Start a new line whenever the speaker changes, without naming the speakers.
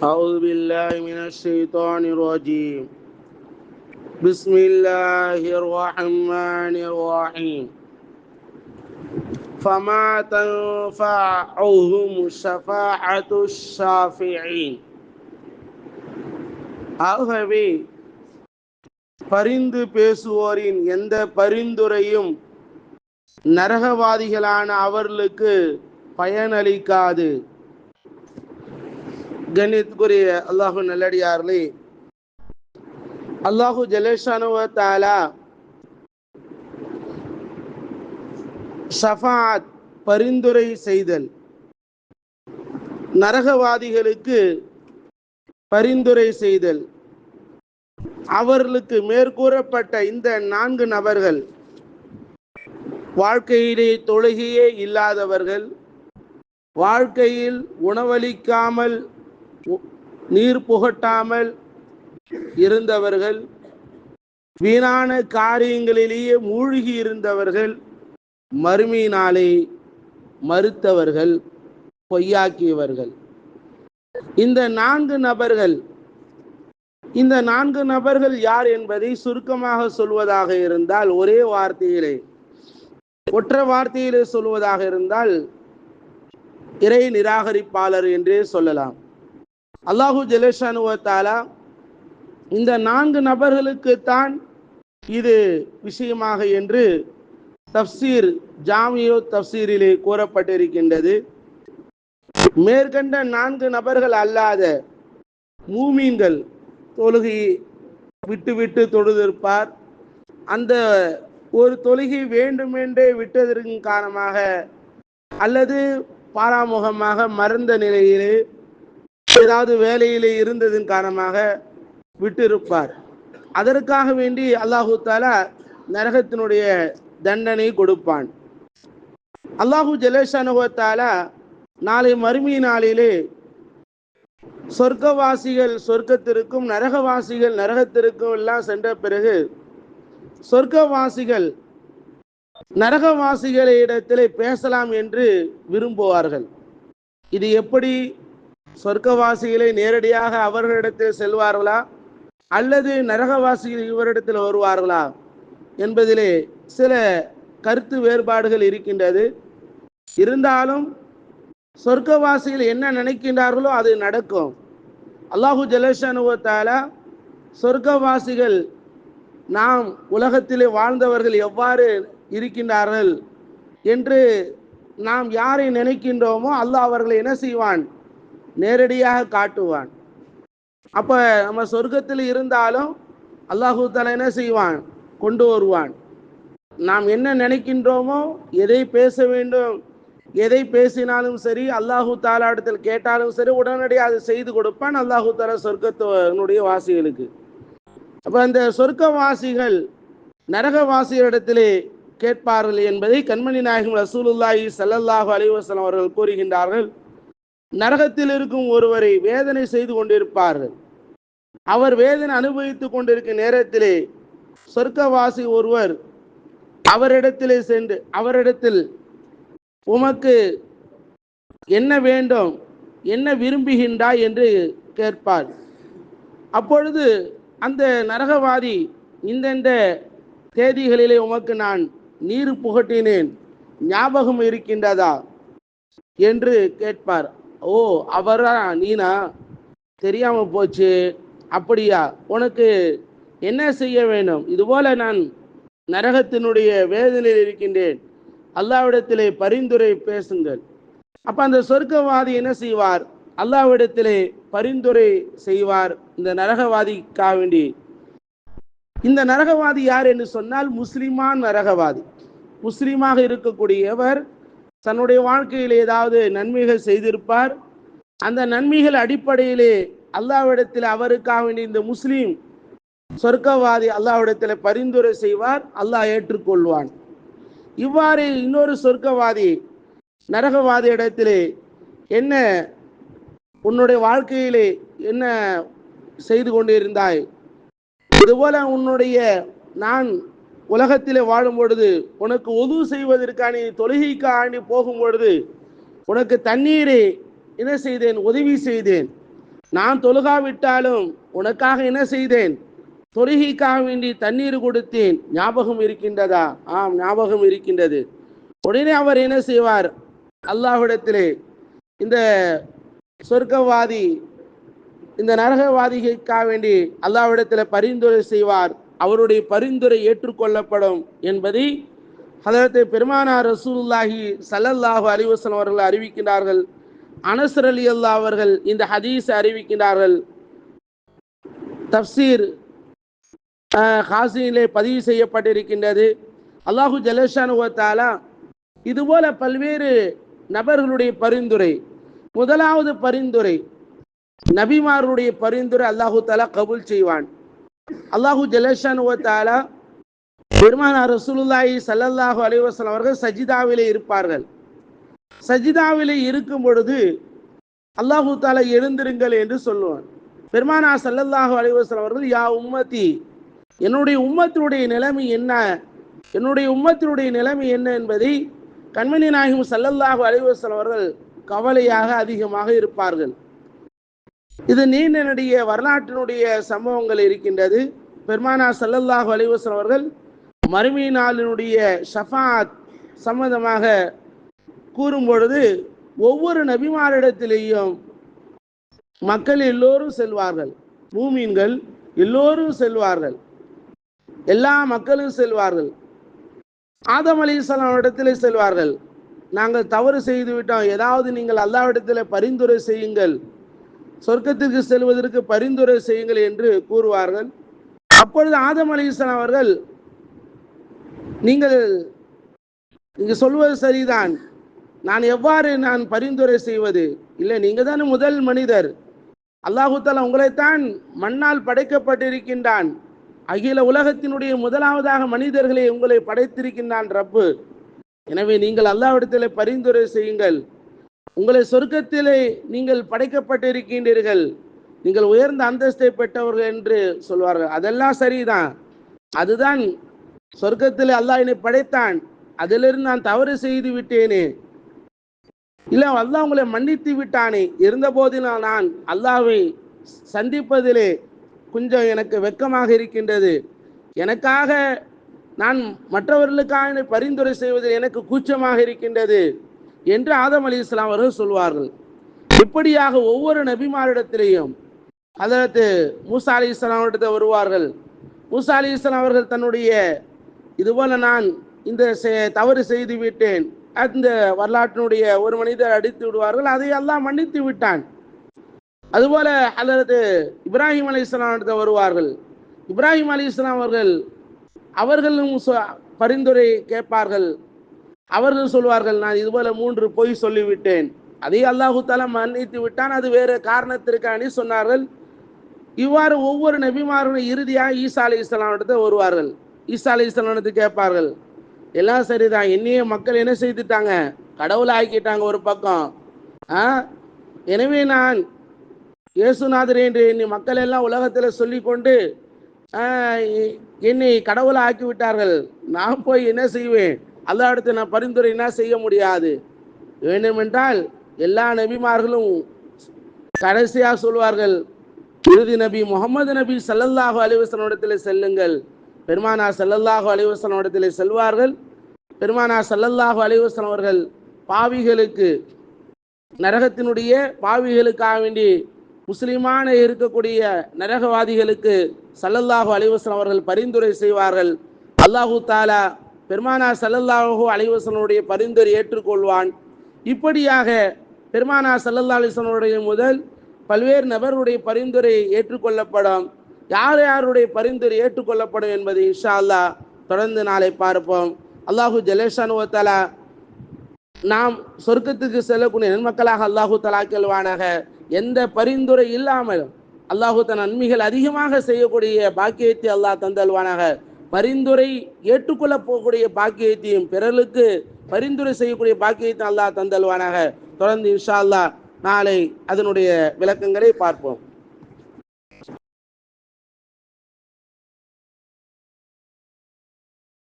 أعوذ بالله من الشيطان الرجيم بسم الله الرحمن الرحيم فما تنفعهم شفاعة الشافعين ஆகவே பரிந்து பேசுவோரின் எந்த பரிந்துரையும் நரகவாதிகளான அவர்களுக்கு பயனளிக்காது கண்ணியத்துக்குரிய அல்லாஹு நல்லடியார்களே அல்லாஹு ஜலேஷானுவ தாலா ஷஃபாத் பரிந்துரை செய்தல். நரகவாதிகளுக்கு பரிந்துரை செய்தல். அவர்களுக்கு மேற்கூறப்பட்ட இந்த நான்கு நபர்கள் வாழ்க்கையிலே தொழுகையே இல்லாதவர்கள் வாழ்க்கையில் உணவளிக்காமல் நீர் புகட்டாமல் இருந்தவர்கள் வீணான காரியங்களிலேயே மூழ்கி இருந்தவர்கள் மறுமையினாலே மறுத்தவர்கள் பொய்யாக்கியவர்கள். இந்த நான்கு நபர்கள் இந்த நான்கு நபர்கள் யார் என்பதை சுருக்கமாக சொல்வதாக இருந்தால் ஒரே வார்த்தையிலே ஒற்ற வார்த்தையிலே சொல்வதாக இருந்தால் இறை நிராகரிப்பாளர் என்றே சொல்லலாம். அல்லாஹூ ஜலேஷானுவத்தாலா இந்த நான்கு நபர்களுக்கு தான் இது விஷயமாக என்று தப்சீர் ஜாமியோ தப்சீரிலே கூறப்பட்டிருக்கின்றது. மேற்கண்ட நான்கு நபர்கள் அல்லாத மூமீன்கள் தொழுகை விட்டு விட்டு தொழுதிருப்பார். அந்த ஒரு தொழுகை வேண்டுமென்றே விட்டதற்கு காரணமாக அல்லது பாராமுகமாக மறந்த நிலையிலே ஏதாவது வேலையிலே இருந்ததன் காரணமாக விட்டிருப்பார். அதற்காக வேண்டி அல்லாஹு தாலா நரகத்தினுடைய தண்டனை கொடுப்பான். அல்லாஹூ ஜலேஷானுவத்தாலா நாளை மறுமை நாளிலே சொர்க்கவாசிகள் சொர்க்கத்திற்கும் நரகவாசிகள் நரகத்திற்கும் எல்லாம் சென்ற பிறகு சொர்க்கவாசிகள் நரகவாசிகளிடத்திலே பேசலாம் என்று விரும்புவார்கள். இது எப்படி? சொர்க்கவாசிகளை நேரடியாக அவர்களிடத்தில் செல்வார்களா? அல்லது நரகவாசிகள் இவரிடத்தில் வருவார்களா? என்பதிலே சில கருத்து வேறுபாடுகள் இருக்கின்றது. இருந்தாலும் சொர்க்கவாசிகள் என்ன நினைக்கின்றார்களோ அது நடக்கும். அல்லாஹு ஜலேஷனுவத்தால சொர்க்கவாசிகள் நாம் உலகத்திலே வாழ்ந்தவர்கள் எவ்வாறு இருக்கின்றார்கள்? என்று நாம் யாரை நினைக்கின்றோமோ அல்லாஹ் அவர்களை என்ன செய்வான்? நேரடியாக காட்டுவான். அப்ப நம்ம சொர்க்கத்தில் இருந்தாலும் அல்லாஹூ தலை என்ன செய்வான்? கொண்டு வருவான். நாம் என்ன நினைக்கின்றோமோ எதை பேச வேண்டும் எதை பேசினாலும் சரி அல்லாஹூ தாலா இடத்தில் கேட்டாலும் சரி உடனடியாக அதை செய்து கொடுப்பான் அல்லாஹூ தாலா சொர்க்கத்தினுடைய வாசிகளுக்கு. அப்ப அந்த சொர்க்கவாசிகள் நரகவாசிகளிடத்திலே கேட்பார்கள் என்பதை கண்மணி நாயகம் ரசூலுல்லாஹி சல்லல்லாஹு அலிவாசலம் அவர்கள் கூறுகின்றார்கள். நரகத்தில் இருக்கும் ஒருவரை வேதனை செய்து கொண்டிருப்பார்கள். அவர் வேதனை அனுபவித்துக் கொண்டிருக்கும் நேரத்திலே சொர்க்கவாசி ஒருவர் அவரிடத்திலே சென்று அவரிடத்தில் உமக்கு என்ன வேண்டும் என்ன விரும்புகின்றாய் என்று கேட்பார். அப்பொழுது அந்த நரகவாதி இந்தெந்த தேதிகளிலே உமக்கு நான் நீர் புகட்டினேன் ஞாபகம் இருக்கின்றதா? என்று கேட்பார். ஓ அவரா? நீனா? தெரியாம போச்சு. அப்படியா? உனக்கு என்ன செய்ய வேண்டும்? இதுபோல நான் நரகத்தினுடைய வேதனையில் இருக்கின்றேன். அல்லாவிடத்திலே பரிந்துரை பேசுங்கள். அப்ப அந்த சொர்க்கவாதி என்ன செய்வார்? அல்லாவிடத்திலே பரிந்துரை செய்வார் இந்த நரகவாதிக்காக வேண்டி. இந்த நரகவாதி யார் என்று சொன்னால் முஸ்லிமான் நரகவாதி. முஸ்லீமாக இருக்கக்கூடியவர் தன்னுடைய வாழ்க்கையில் ஏதாவது நன்மைகள் செய்திருப்பார். அந்த நன்மைகள் அடிப்படையிலே அல்லாவிடத்தில் அவருக்காக வேண்டிய இந்த முஸ்லீம் சொர்க்கவாதி அல்லாவிடத்தில் பரிந்துரை செய்வார் அல்லாஹ் ஏற்றுக்கொள்வான். இவ்வாறு இன்னொரு சொர்க்கவாதி நரகவாதி இடத்திலே என்ன உன்னுடைய வாழ்க்கையிலே என்ன செய்து கொண்டிருந்தாய்? இதுபோல உன்னுடைய நான் உலகத்திலே வாழும் பொழுது உனக்கு உதவு செய்வதற்கான நீ தொழுகைக்கு ஆண்டி போகும் பொழுது உனக்கு தண்ணீரை என்ன செய்தேன்? உதவி செய்தேன். நான் தொழுகாவிட்டாலும் உனக்காக என்ன செய்தேன்? தொழுகைக்காக வேண்டி தண்ணீர் கொடுத்தேன். ஞாபகம் இருக்கின்றதா? ஆம் ஞாபகம் இருக்கின்றது. உடனே அவர் என்ன செய்வார்? அல்லாஹ்விடத்திலே இந்த சொர்க்கவாதி இந்த நரகவாதிகளுக்காக வேண்டி அல்லாஹ்விடத்தில் பரிந்துரை செய்வார். அவருடைய பரிந்துரை ஏற்றுக்கொள்ளப்படும் என்பதை அதற்கு பெருமானார் ரசூல்லாஹி சல்லல்லாஹு அலிவசன் அவர்கள் அறிவிக்கின்றார்கள். அனசர் அலி அல்லா அவர்கள் இந்த ஹதீஸ் அறிவிக்கின்றார்கள். தப்சீர் ஹாசியிலே பதிவு செய்யப்பட்டிருக்கின்றது. அல்லாஹு ஜலஷானுவத்தாலா இதுபோல பல்வேறு நபர்களுடைய பரிந்துரை முதலாவது பரிந்துரை நபிமாருடைய பரிந்துரை அல்லாஹு தாலா கபூல் செய்வான். அல்லாஹு ஜலேஷானுவத்தாலா பெருமானார் ரசூலுல்லாஹி சல்லல்லாஹு அலைஹி அவர்கள் சஜிதாவிலே இருப்பார்கள். சஜிதாவிலே இருக்கும் பொழுது அல்லாஹூ தாலா எழுந்திருங்கள் என்று சொல்லுவான் பெருமானா சல்லல்லாஹு அலைஹி அவர்கள் யா உம்மதி என்னுடைய உம்மத்தினுடைய நிலைமை என்ன? என்னுடைய உம்மத்தினுடைய நிலைமை என்ன? என்பதை கண்மணி நாயகம் சல்லல்லாஹு அலைஹி அவர்கள் கவலையாக அதிகமாக இருப்பார்கள். இது நீண்ட வரலாற்றினுடைய சம்பவங்கள் இருக்கின்றது. பெருமானா ஸல்லல்லாஹு அலிவசன் அவர்கள் மறுமை நாளினுடைய ஷஃபாத் சம்பந்தமாக கூறும் பொழுது ஒவ்வொரு நபிமாரிடத்திலேயும் மக்கள் எல்லோரும் செல்வார்கள். பூமீன்கள் எல்லோரும் செல்வார்கள். எல்லா மக்களும் செல்வார்கள். ஆதம் அலி இடத்திலே செல்வார்கள். நாங்கள் தவறு செய்து விட்டோம் ஏதாவது நீங்கள் அல்லாவிடத்தில் பரிந்துரை செய்யுங்கள். சொர்க்கத்திற்கு செல்வதற்கு பரிந்துரை செய்யுங்கள் என்று கூறுவார்கள். அப்பொழுது ஆதம் அலி அவர்கள் நீங்கள் இங்கு சொல்வது சரிதான். நான் எவ்வாறு நான் பரிந்துரை செய்வது? இல்லை நீங்க தான் முதல் மனிதர். அல்லாஹு தாலா உங்களைத்தான் மண்ணால் படைக்கப்பட்டிருக்கின்றான். அகில உலகத்தினுடைய முதலாவதாக மனிதர்களை உங்களை படைத்திருக்கின்றான் ரப்பு. எனவே நீங்கள் அல்லாவிடத்தில் பரிந்துரை செய்யுங்கள். உங்களை சொர்க்கத்திலே நீங்கள் படைக்கப்பட்டிருக்கின்றீர்கள். நீங்கள் உயர்ந்த அந்தஸ்தை பெற்றவர்கள் என்று சொல்வார்கள். அதெல்லாம் சரிதான். அதுதான் சொர்க்கத்தில் அல்லாஹ் என்னை படைத்தான். அதிலிருந்து நான் தவறு செய்து விட்டேனே. இல்ல அல்லாஹ் உங்களை மன்னித்து விட்டானே. இருந்த போதிலும் நான் அல்லாவை சந்திப்பதிலே கொஞ்சம் எனக்கு வெட்கமாக இருக்கின்றது. எனக்காக நான் மற்றவர்களுக்காக பரிந்துரை செய்வதில் எனக்கு கூச்சமாக இருக்கின்றது. என்று ஆதம் அலி இஸ்லாம் அவர்கள் சொல்வார்கள். இப்படியாக ஒவ்வொரு நபிமாரிடத்திலேயும் அதற்கு மூசா அலி இஸ்லாமிடத்தில் வருவார்கள். மூசா அலி இஸ்லாம் அவர்கள் தன்னுடைய இதுபோல நான் இந்த செ- தவறு செய்து விட்டேன். அந்த வரலாற்றினுடைய ஒரு மனிதர் அடித்து விடுவார்கள். அதை எல்லாம் மன்னித்து விட்டான். அதுபோல அல்லது இப்ராஹிம் அலி இஸ்லாம் வருவார்கள். இப்ராஹிம் அலி இஸ்லாம் அவர்கள் அவர்களும் பரிந்துரை கேட்பார்கள். அவர்கள் சொல்வார்கள் நான் இதுபோல மூன்று பொய் சொல்லிவிட்டேன். அதை அல்லாஹு தாலா மன்னித்து விட்டான். அது வேறு காரணத்திற்கானி சொன்னார்கள். இவ்வாறு ஒவ்வொரு நபிமாரும் இறுதியாக ஈசா அலி இஸ்லாமிடத்தை வருவார்கள். ஈசா அலி இஸ்லாமிடத்தை கேட்பார்கள் எல்லாம் சரிதான். என்னையே மக்கள் என்ன செய்துட்டாங்க? கடவுளை ஆக்கிட்டாங்க ஒரு பக்கம். ஆ? எனவே நான் இயேசுநாதர் என்று என்னை மக்கள் எல்லாம் உலகத்தில் சொல்லிக்கொண்டு என்னை கடவுளை ஆக்கி விட்டார்கள் நான் போய் என்ன செய்வேன்? அல்லாஹ்விடத்தில் நான் பரிந்துரைனா செய்ய முடியாது? வேண்டுமென்றால் எல்லா நபிமார்களும் கடைசியாக சொல்வார்கள் இறுதி நபி முகமது நபி சல்லல்லாஹு அலிவசனிடத்தில் செல்லுங்கள். பெருமானா சல்லல்லாஹு அலிவசனிடத்தில் செல்வார்கள். பெருமானா சல்லல்லாஹு அலிவசன் அவர்கள் பாவிகளுக்கு நரகத்தினுடைய பாவிகளுக்காக வேண்டி முஸ்லிமான இருக்கக்கூடிய நரகவாதிகளுக்கு சல்லல்லாஹு அலிவசன் அவர்கள் பரிந்துரை செய்வார்கள். அல்லாஹு தாலா பெருமானா ஸல்லல்லாஹு அலைவசனுடைய பரிந்துரை ஏற்றுக்கொள்வான். இப்படியாக பெருமானா சல்லல்லா அலிசனுடைய முதல் பல்வேறு நபருடைய பரிந்துரை ஏற்றுக்கொள்ளப்படும். யார் யாருடைய பரிந்துரை ஏற்றுக்கொள்ளப்படும் என்பதை இன்ஷா அல்லாஹ் தொடர்ந்து நாளை பார்ப்போம். அல்லாஹு ஜலேஷானு தலா நாம் சொர்க்கத்துக்கு செல்லக்கூடிய நன்மக்களாக அல்லாஹு தலா கேள்வானாக எந்த பரிந்துரை இல்லாமல் அல்லாஹு தன் நன்மைகள் அதிகமாக செய்யக்கூடிய பாக்கியத்தை அல்லாஹ் தந்தல்வானாக. பரிந்துரை ஏற்றுக்கொள்ள போகக்கூடிய பாக்கியத்தையும் பிறருக்கு பரிந்துரை செய்யக்கூடிய பாக்கியத்தை அல்லாஹ் தந்தல்வானாக தொடர்ந்து இன்ஷா அல்லாஹ் நாளை அதனுடைய விளக்கங்களை பார்ப்போம்.